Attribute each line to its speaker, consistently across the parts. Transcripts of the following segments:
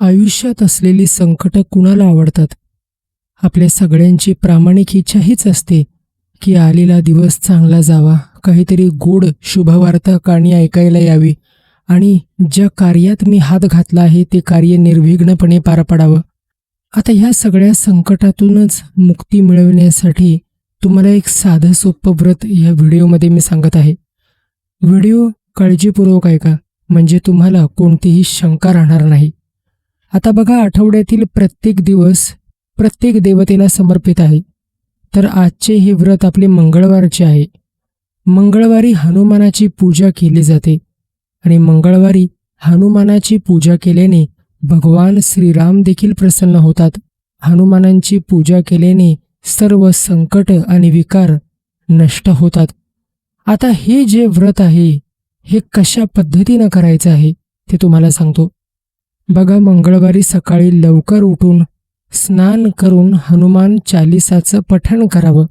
Speaker 1: आयुष्यात असलेली संकटं कुणाला आवडतात? आपल्या सगळ्यांची प्रामाणिक इच्छा हीच असते की आलेला दिवस चांगला जावा काहीतरी गोड शुभवार्ता काणी ऐकायला यावी आणि ज्या कार्यात मी हात घातला आहे ते कार्य निर्विघ्नपणे पार पडावं. आता ह्या सगळ्या संकटातूनच मुक्ती मिळवण्यासाठी तुम्हाला एक साधं सोपं व्रत या व्हिडिओमध्ये मी सांगत आहे. व्हिडिओ काळजीपूर्वक ऐका म्हणजे तुम्हाला कोणतीही शंका राहणार नाही. आता बघा आठवड्यातील प्रत्येक दिवस प्रत्येक देवतेला समर्पित आहे. तर आजचे हे व्रत आपले मंगळवारचे आहे. मंगळवारी हनुमानाची पूजा केली जाते आणि मंगळवारी हनुमानाची पूजा केल्याने भगवान श्रीराम देखील प्रसन्न होतात. हनुमानांची पूजा केल्याने सर्व संकट आणि विकार नष्ट होतात. आता हे जे व्रत आहे हे कशा पद्धतीनं करायचं आहे ते तुम्हाला सांगतो. बघा मंगळवारी सकाळी लवकर उठून स्नान करून हनुमान चालिसाचं पठण करावं.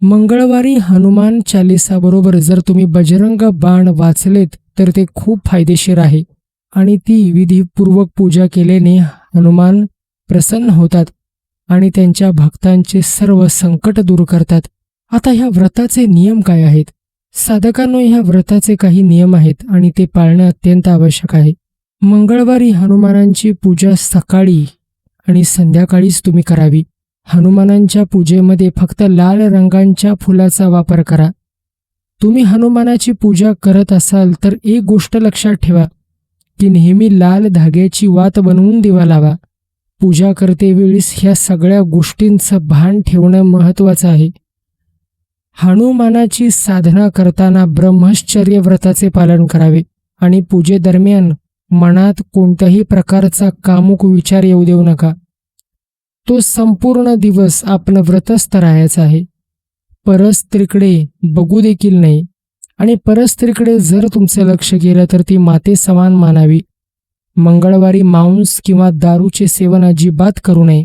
Speaker 1: मंगळवारी हनुमान चालिसाबरोबर जर तुम्ही बजरंग बाण वाचलेत तर ते खूप फायदेशीर आहे. आणि ती विधीपूर्वक पूजा केल्याने हनुमान प्रसन्न होतात आणि त्यांच्या भक्तांचे सर्व संकट दूर करतात. आता ह्या व्रताचे नियम काय आहेत? साधकांनो ह्या व्रताचे काही नियम आहेत आणि ते पाळणं अत्यंत आवश्यक आहे. मंगळवारी हनुमानांची पूजा सकाळी आणि संध्याकाळीच तुम्ही करावी. हनुमानांच्या पूजेमध्ये फक्त लाल रंगांच्या फुलाचा वापर करा. तुम्ही हनुमानाची पूजा करत असाल तर एक गोष्ट लक्षात ठेवा की नेहमी लाल धाग्याची वात बनवून दिवा लावा. पूजा करतेवेळीस ह्या सगळ्या गोष्टींचं भान ठेवणं महत्त्वाचं आहे. हनुमानाची साधना करताना ब्रह्मश्चर्य व्रताचे पालन करावे आणि पूजेदरम्यान मनात कोणत्याही प्रकारचा कामुक विचार येऊ देऊ नका. तो संपूर्ण दिवस आपलं व्रतस्थ राहायचं आहे. परस्त्रीकडे बघू देखील नाही आणि परस्त्रीकडे जर तुमचं लक्ष गेलं तर ती माते समान मानावी. मंगळवारी मांस किंवा दारूचे सेवन अजिबात करू नये.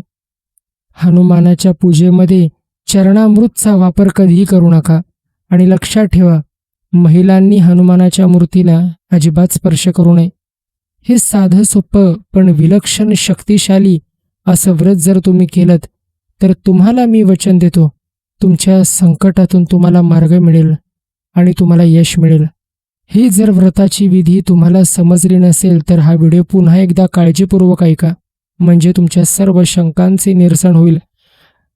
Speaker 1: हनुमानाच्या पूजेमध्ये चरणामृतचा वापर कधीही करू नका आणि लक्षात ठेवा महिलांनी हनुमानाच्या मूर्तीला अजिबात स्पर्श करू नये. हे साधं सोपं पण विलक्षण शक्तिशाली असं व्रत जर तुम्ही केलं तर तुम्हाला मी वचन देतो तुमच्या संकटातून तुम्हाला मार्ग मिळेल आणि तुम्हाला यश मिळेल. ही जर व्रताची विधी तुम्हाला समजली नसेल तर हा व्हिडिओ पुन्हा एकदा काळजीपूर्वक ऐका. म्हणजे तुमच्या सर्व शंकांचे निरसन होईल.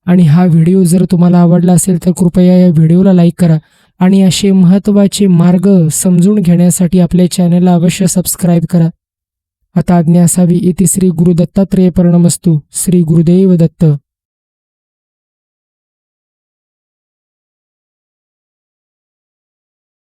Speaker 1: आणि हा व्हिडिओ जर तुम्हाला आवडला असेल तर कृपया या व्हिडिओला लाईक करा आणि असे महत्त्वाचे मार्ग समजून घेण्यासाठी आपल्या चॅनलला अवश्य सबस्क्राईब करा. आता आज्ञा असावी इति श्री गुरुदत्तात्रेय श्री गुरुदेव दत्त.